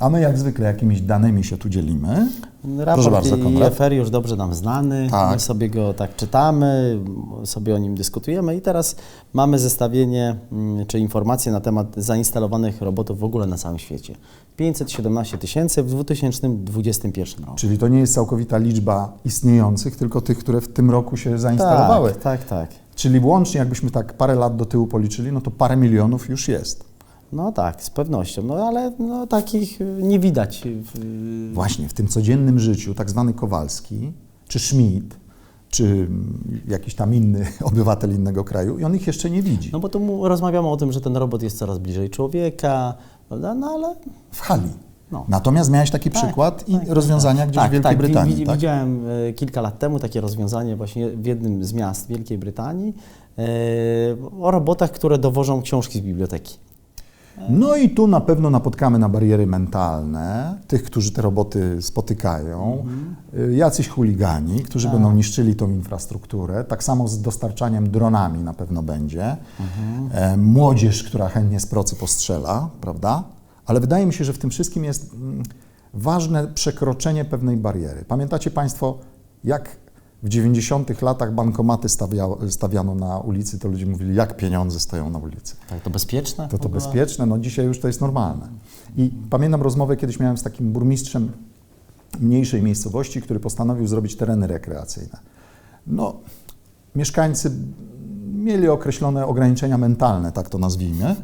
A my jak zwykle jakimiś danymi się tu dzielimy. Raport bardzo. IFR już dobrze nam znany, Tak. my sobie go tak czytamy, sobie o nim dyskutujemy i teraz mamy zestawienie, mm, czy informacje na temat zainstalowanych robotów w ogóle na całym świecie. 517 tysięcy w 2021 roku. Czyli to nie jest całkowita liczba istniejących, tylko tych, które w tym roku się zainstalowały. Tak, tak, tak. Czyli łącznie, jakbyśmy tak parę lat do tyłu policzyli, no to parę milionów już jest. No tak, z pewnością, no ale no, takich nie widać. w- Właśnie w tym codziennym życiu, tak zwany Kowalski, czy Schmidt, czy jakiś tam inny obywatel innego kraju, i on ich jeszcze nie widzi. No bo tu rozmawiamy o tym, że ten robot jest coraz bliżej człowieka, prawda? No ale W hali. No. Natomiast miałeś taki Tak, przykład i tak, rozwiązania tak, gdzieś tak, w Wielkiej tak. Brytanii. wi- tak? Widziałem e, kilka lat temu takie rozwiązanie właśnie w jednym z miast Wielkiej Brytanii e, o robotach, które dowożą książki z biblioteki. No i tu na pewno napotkamy na bariery mentalne, tych, którzy te roboty spotykają, y, jacyś chuligani, którzy będą niszczyli tą infrastrukturę. Tak samo z dostarczaniem dronami na pewno będzie. E, młodzież, która chętnie z procy postrzela, prawda? Ale wydaje mi się, że w tym wszystkim jest mm, ważne przekroczenie pewnej bariery. Pamiętacie Państwo, jak w 90 latach bankomaty stawia, stawiano na ulicy, to ludzie mówili, jak pieniądze stoją na ulicy. Tak, to bezpieczne? To to bezpieczne, no dzisiaj już to jest normalne. I pamiętam rozmowę kiedyś miałem z takim burmistrzem mniejszej miejscowości, który postanowił zrobić tereny rekreacyjne. No, mieszkańcy mieli określone ograniczenia mentalne, tak to nazwijmy.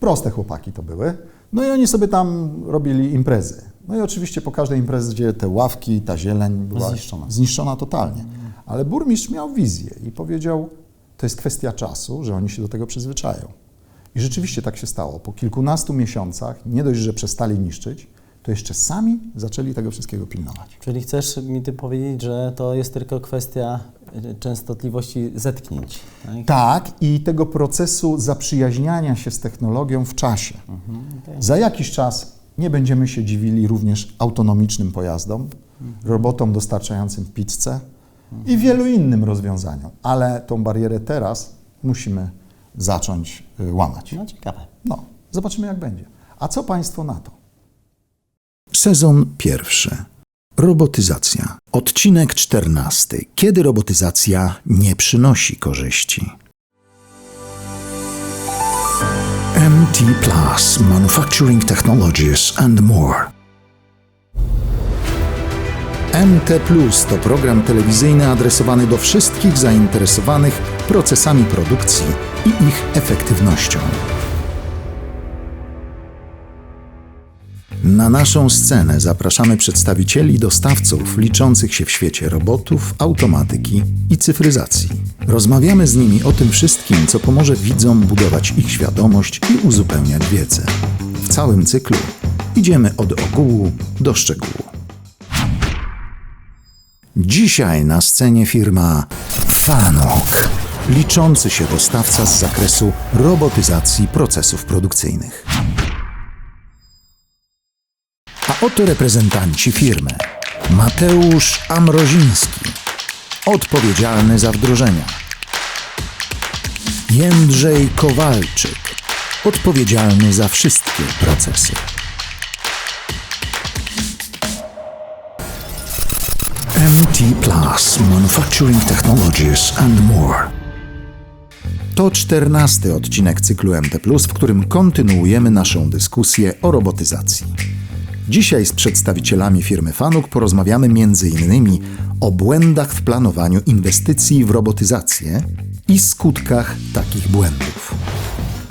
Proste chłopaki to były. No i oni sobie tam robili imprezy. No i oczywiście po każdej imprezie te ławki, ta zieleń była Zniszczona. zniszczona totalnie. Ale burmistrz miał wizję i powiedział, to jest kwestia czasu, że oni się do tego przyzwyczają. I rzeczywiście tak się stało. Po kilkunastu miesiącach, nie dość, że przestali niszczyć, to jeszcze sami zaczęli tego wszystkiego pilnować. Czyli chcesz mi ty powiedzieć, że to jest tylko kwestia e, częstotliwości zetknięć? Tak? Tak, i tego procesu zaprzyjaźniania się z technologią w czasie. Za jakiś czas nie będziemy się dziwili również autonomicznym pojazdom, robotom dostarczającym pizzę i wielu innym rozwiązaniom, ale tą barierę teraz musimy zacząć y, łamać. No ciekawe. No, zobaczymy jak będzie. A co Państwo na to? Sezon pierwszy. Robotyzacja. Odcinek czternasty. Kiedy robotyzacja nie przynosi korzyści. MT Plus Manufacturing Technologies and More. MT Plus to program telewizyjny adresowany do wszystkich zainteresowanych procesami produkcji i ich efektywnością. Na naszą scenę zapraszamy przedstawicieli dostawców liczących się w świecie robotów, automatyki i cyfryzacji. Rozmawiamy z nimi o tym wszystkim, co pomoże widzom budować ich świadomość i uzupełniać wiedzę. W całym cyklu idziemy od ogółu do szczegółu. Dzisiaj na scenie firma Fanuc, liczący się dostawca z zakresu robotyzacji procesów produkcyjnych. A oto reprezentanci firmy. Mateusz Amroziński, odpowiedzialny za wdrożenia. Jędrzej Kowalczyk, odpowiedzialny za wszystkie procesy. MT Plus Manufacturing Technologies and More. To czternasty odcinek cyklu MT, w którym kontynuujemy naszą dyskusję o robotyzacji. Dzisiaj z przedstawicielami firmy Fanuc porozmawiamy m.in. o błędach w planowaniu inwestycji w robotyzację i skutkach takich błędów.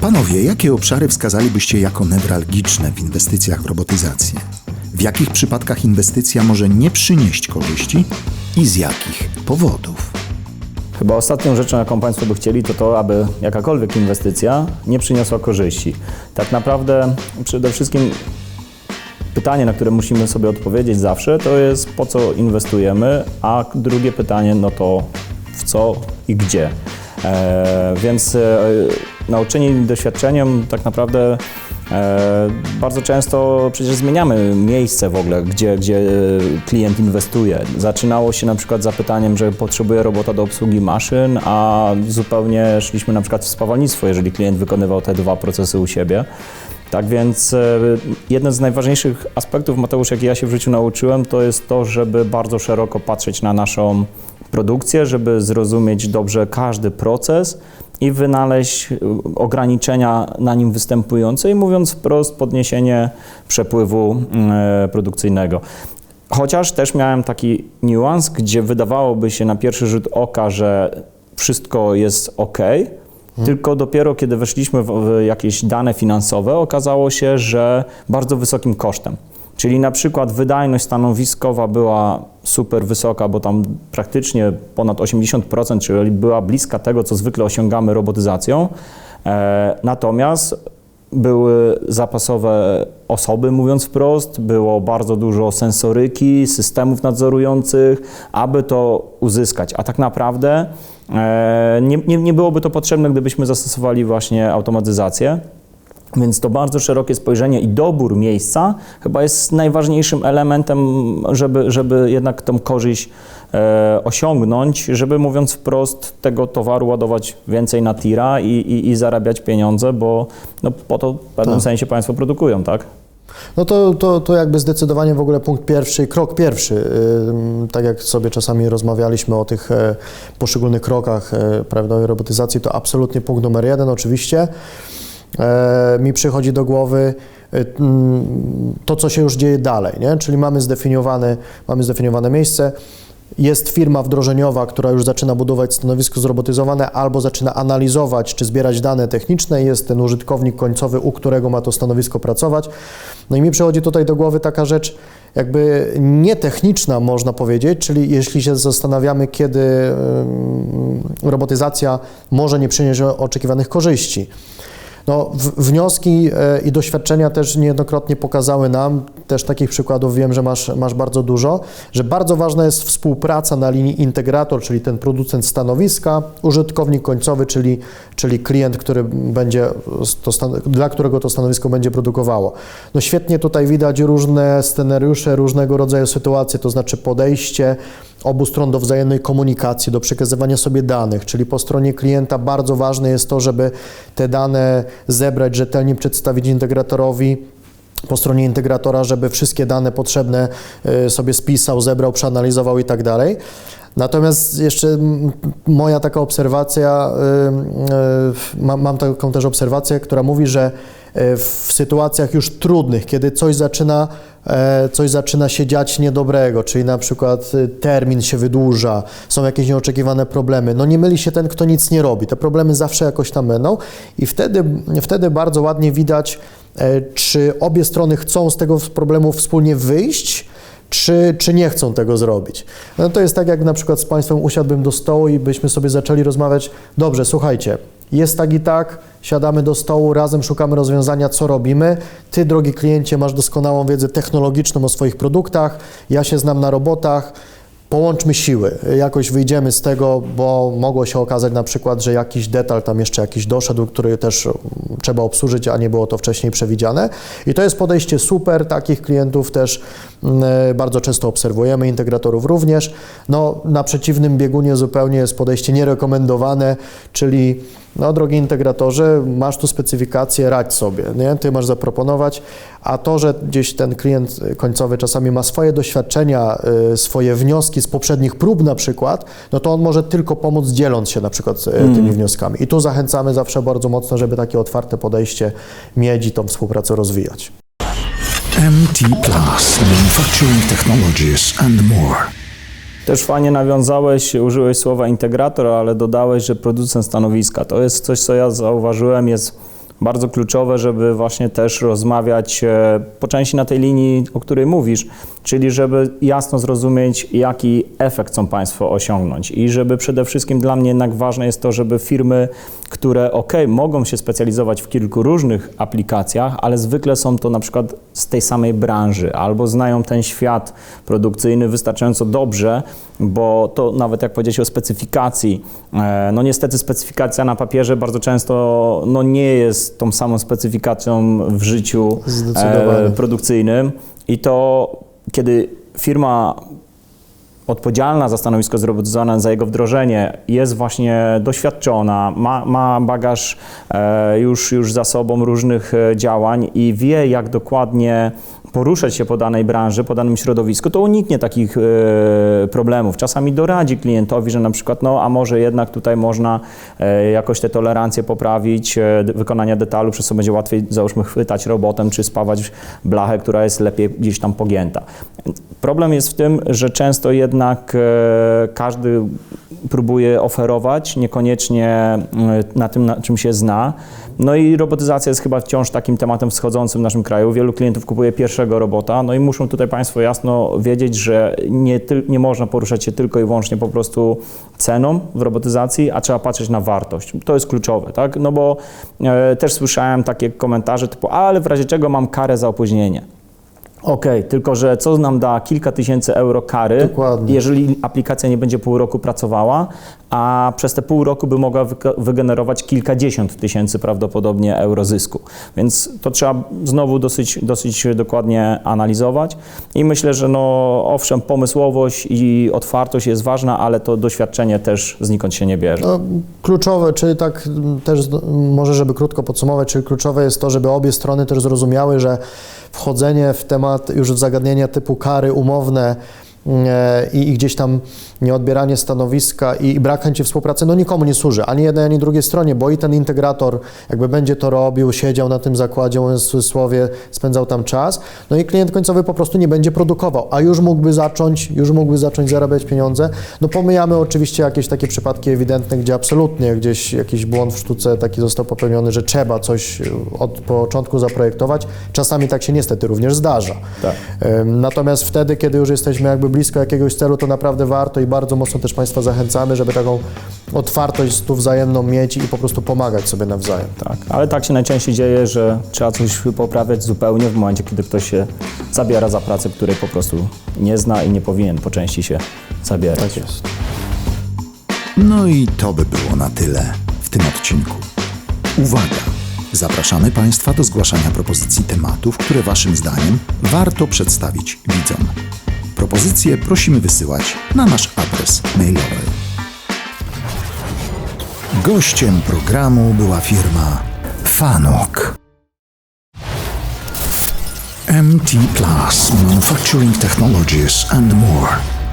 Panowie, jakie obszary wskazalibyście jako newralgiczne w inwestycjach w robotyzację? W jakich przypadkach inwestycja może nie przynieść korzyści i z jakich powodów? Chyba ostatnią rzeczą, jaką Państwo by chcieli, to to, aby jakakolwiek inwestycja nie przyniosła korzyści. Tak naprawdę przede wszystkim pytanie, na które musimy sobie odpowiedzieć zawsze, to jest po co inwestujemy, a drugie pytanie, no to w co i gdzie. E, więc e, nauczeni doświadczeniem tak naprawdę e, bardzo często przecież zmieniamy miejsce w ogóle, gdzie, gdzie klient inwestuje. Zaczynało się na przykład zapytaniem, że potrzebuje robota do obsługi maszyn, a zupełnie szliśmy na przykład w spawalnictwo, jeżeli klient wykonywał te dwa procesy u siebie. Tak więc e, jeden z najważniejszych aspektów, Mateusz, jaki ja się w życiu nauczyłem, to jest to, żeby bardzo szeroko patrzeć na naszą produkcję, żeby zrozumieć dobrze każdy proces i wynaleźć e, ograniczenia na nim występujące i mówiąc wprost, podniesienie przepływu e, produkcyjnego. Chociaż też miałem taki niuans, gdzie wydawałoby się na pierwszy rzut oka, że wszystko jest ok, tylko dopiero kiedy weszliśmy w, jakieś dane finansowe, okazało się, że bardzo wysokim kosztem. Czyli na przykład wydajność stanowiskowa była super wysoka, bo tam praktycznie ponad 80%, czyli była bliska tego, co zwykle osiągamy robotyzacją. E, natomiast były zapasowe osoby, mówiąc wprost, było bardzo dużo sensoryki, systemów nadzorujących, aby to uzyskać. A tak naprawdę e, nie, nie, nie byłoby to potrzebne, gdybyśmy zastosowali właśnie automatyzację. Więc to bardzo szerokie spojrzenie i dobór miejsca chyba jest najważniejszym elementem, żeby, żeby jednak tą korzyść e, osiągnąć, żeby mówiąc wprost tego towaru ładować więcej na tira i, i, i zarabiać pieniądze, bo no, po to w pewnym Tak. sensie Państwo produkują, tak? No to, to, to jakby zdecydowanie w ogóle punkt pierwszy krok pierwszy. Tak jak sobie czasami rozmawialiśmy o tych e, poszczególnych krokach e, prawidłowej robotyzacji, to absolutnie punkt numer jeden oczywiście. E, Mi przychodzi do głowy e, to, co się już dzieje dalej, nie? czyli mamy zdefiniowane, mamy zdefiniowane miejsce, jest firma wdrożeniowa, która już zaczyna budować stanowisko zrobotyzowane albo zaczyna analizować czy zbierać dane techniczne. Jest ten użytkownik końcowy, u którego ma to stanowisko pracować. No i mi przychodzi tutaj do głowy taka rzecz, jakby nietechniczna, można powiedzieć, czyli jeśli się zastanawiamy, kiedy robotyzacja może nie przynieść oczekiwanych korzyści. No, wnioski e, i doświadczenia też niejednokrotnie pokazały nam, też takich przykładów wiem, że masz, masz bardzo dużo, że bardzo ważna jest współpraca na linii integrator, czyli ten producent stanowiska, użytkownik końcowy, czyli, czyli klient, który będzie to dla którego to stanowisko będzie produkowało. No świetnie tutaj widać różne scenariusze, różnego rodzaju sytuacje, to znaczy podejście obu stron do wzajemnej komunikacji, do przekazywania sobie danych, czyli po stronie klienta bardzo ważne jest to, żeby te dane zebrać, rzetelnie przedstawić integratorowi, po stronie integratora, żeby wszystkie dane potrzebne y, sobie spisał, zebrał, przeanalizował i tak dalej. Natomiast jeszcze moja taka obserwacja, y, y, mam, taką też obserwację, która mówi, że w sytuacjach już trudnych, kiedy coś zaczyna, e, coś zaczyna się dziać niedobrego, czyli na przykład y, termin się wydłuża, są jakieś nieoczekiwane problemy, no nie myli się ten, kto nic nie robi. Te problemy zawsze jakoś tam będą i wtedy, wtedy bardzo ładnie widać, e, czy obie strony chcą z tego problemu wspólnie wyjść, czy, czy nie chcą tego zrobić. No to jest tak, jak na przykład z Państwem usiadłbym do stołu i byśmy sobie zaczęli rozmawiać, dobrze, słuchajcie, jest tak i tak, siadamy do stołu, razem szukamy rozwiązania, co robimy. Ty, drogi kliencie, masz doskonałą wiedzę technologiczną o swoich produktach, ja się znam na robotach, połączmy siły, jakoś wyjdziemy z tego, bo mogło się okazać na przykład, że jakiś detal tam jeszcze jakiś doszedł, który też mm, trzeba obsłużyć, a nie było to wcześniej przewidziane. I to jest podejście super, takich klientów też mm, bardzo często obserwujemy, integratorów również. No, na przeciwnym biegunie zupełnie jest podejście nierekomendowane, czyli no, drogi integratorze, masz tu specyfikację, radź sobie, nie? Ty masz zaproponować, a to, że gdzieś ten klient końcowy czasami ma swoje doświadczenia, y, swoje wnioski z poprzednich prób na przykład, no to on może tylko pomóc dzieląc się na przykład y, tymi wnioskami. I tu zachęcamy zawsze bardzo mocno, żeby takie otwarte podejście mieć i tą współpracę rozwijać. MT Plus Manufacturing Technologies and more. Też fajnie nawiązałeś, użyłeś słowa integrator, ale dodałeś, że producent stanowiska. To jest coś, co ja zauważyłem, jest bardzo kluczowe, żeby właśnie też rozmawiać e, po części na tej linii, o której mówisz, czyli żeby jasno zrozumieć, jaki efekt chcą Państwo osiągnąć. I żeby przede wszystkim dla mnie jednak ważne jest to, żeby firmy, które ok, mogą się specjalizować w kilku różnych aplikacjach, ale zwykle są to na przykład z tej samej branży albo znają ten świat produkcyjny wystarczająco dobrze, bo to nawet jak powiedzieć o specyfikacji, e, no niestety specyfikacja na papierze bardzo często no nie jest tą samą specyfikacją w życiu e, produkcyjnym. I to kiedy firma odpowiedzialna za stanowisko zrobotyzowane, za jego wdrożenie, jest właśnie doświadczona, ma, ma bagaż e, już, już za sobą różnych e, działań i wie, jak dokładnie poruszać się po danej branży, po danym środowisku, to uniknie takich e, problemów. Czasami doradzi klientowi, że na przykład, no a może jednak tutaj można e, jakoś te tolerancje poprawić, e, wykonania detalu, przez co będzie łatwiej, załóżmy, chwytać robotem, czy spawać blachę, która jest lepiej gdzieś tam pogięta. Problem jest w tym, że często jednak każdy próbuje oferować, niekoniecznie na tym, na czym się zna. No i robotyzacja jest chyba wciąż takim tematem wschodzącym w naszym kraju. Wielu klientów kupuje robota, no i muszą tutaj Państwo jasno wiedzieć, że nie, nie można poruszać się tylko i wyłącznie po prostu ceną w robotyzacji, a trzeba patrzeć na wartość. To jest kluczowe, tak? No bo e, też słyszałem takie komentarze typu, ale w razie czego mam karę za opóźnienie. Okej, tylko że co nam da kilka tysięcy euro kary, Dokładnie. jeżeli aplikacja nie będzie pół roku pracowała, a przez te pół roku by mogła wygenerować kilkadziesiąt tysięcy prawdopodobnie euro zysku. Więc to trzeba znowu dosyć, dosyć dokładnie analizować i myślę, że no owszem, pomysłowość i otwartość jest ważna, ale to doświadczenie też znikąd się nie bierze. No, kluczowe, czyli tak m, też z- może, żeby krótko podsumować, czyli kluczowe jest to, żeby obie strony też zrozumiały, że wchodzenie w temat już w zagadnienia typu kary umowne e, i, i gdzieś tam nieodbieranie stanowiska i, i brak chęci współpracy, no nikomu nie służy, ani jednej, ani drugiej stronie, bo i ten integrator jakby będzie to robił, siedział na tym zakładzie, cudzysłowie, spędzał tam czas, no i klient końcowy po prostu nie będzie produkował, a już mógłby zacząć, już mógłby zacząć zarabiać pieniądze. No pomijamy oczywiście jakieś takie przypadki ewidentne, gdzie absolutnie gdzieś jakiś błąd w sztuce taki został popełniony, że trzeba coś od początku zaprojektować. Czasami tak się niestety również zdarza. Tak. Natomiast wtedy, kiedy już jesteśmy jakby blisko jakiegoś celu, to naprawdę warto i bardzo mocno też Państwa zachęcamy, żeby taką otwartość tu wzajemną mieć i po prostu pomagać sobie nawzajem. Tak, ale tak się najczęściej dzieje, że trzeba coś poprawiać zupełnie w momencie, kiedy ktoś się zabiera za pracę, której po prostu nie zna i nie powinien po części się zabierać. Tak jest. No i to by było na tyle w tym odcinku. Uwaga! Zapraszamy Państwa do zgłaszania propozycji tematów, które Waszym zdaniem warto przedstawić widzom. Propozycje prosimy wysyłać na nasz adres mailowy. Gościem programu była firma Fanok. MT Plus Manufacturing Technologies and more.